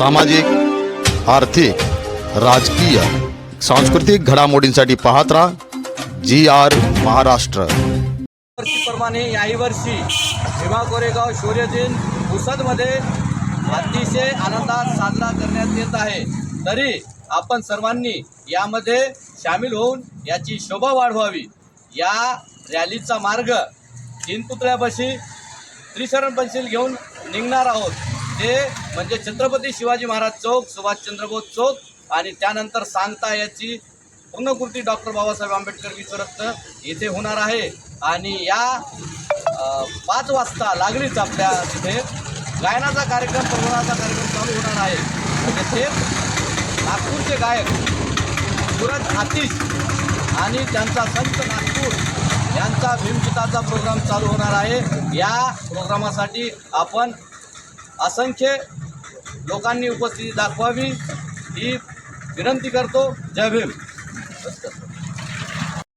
सामाजिक आर्थिक राजकीय सांस्कृतिक घडामोडींसाठी पाहत राहा जी आर महाराष्ट्र. वर्षीप्रमाणे याही वर्षी भीमा कोरेगाव शौर्य दिन पुसदमध्ये अतिशय आनंदात साजरा करण्यात येत आहे. तरी आपण सर्वांनी यामध्ये सामील होऊन याची शोभा वाढवावी. या रॅलीचा मार्ग तीन पुतळ्यापाशी त्रिशरण पेन्सिल घेऊन निघणार आहोत. हे म्हणजे छत्रपती शिवाजी महाराज चौक सुभाषचंद्र बोस चौक आणि त्यानंतर सांगता याची पूर्णकृती डॉक्टर बाबासाहेब आंबेडकर विश्वरत्न येथे होणार आहे. आणि या पाच वाजता लागलीच आपल्या तिथे गायनाचा कार्यक्रम प्रबोधनाचा कार्यक्रम चालू होणार आहे. म्हणजे आणि तिथे नागपूरचे गायक सूरज आतिश आणि त्यांचा संत नागपूर यांचा भीमचिताचा प्रोग्राम चालू होणार आहे. या प्रोग्रामासाठी आपण असंख्य लोकांनी उपस्थिती दाखवावी. ही विनंती करतो. जय भीम.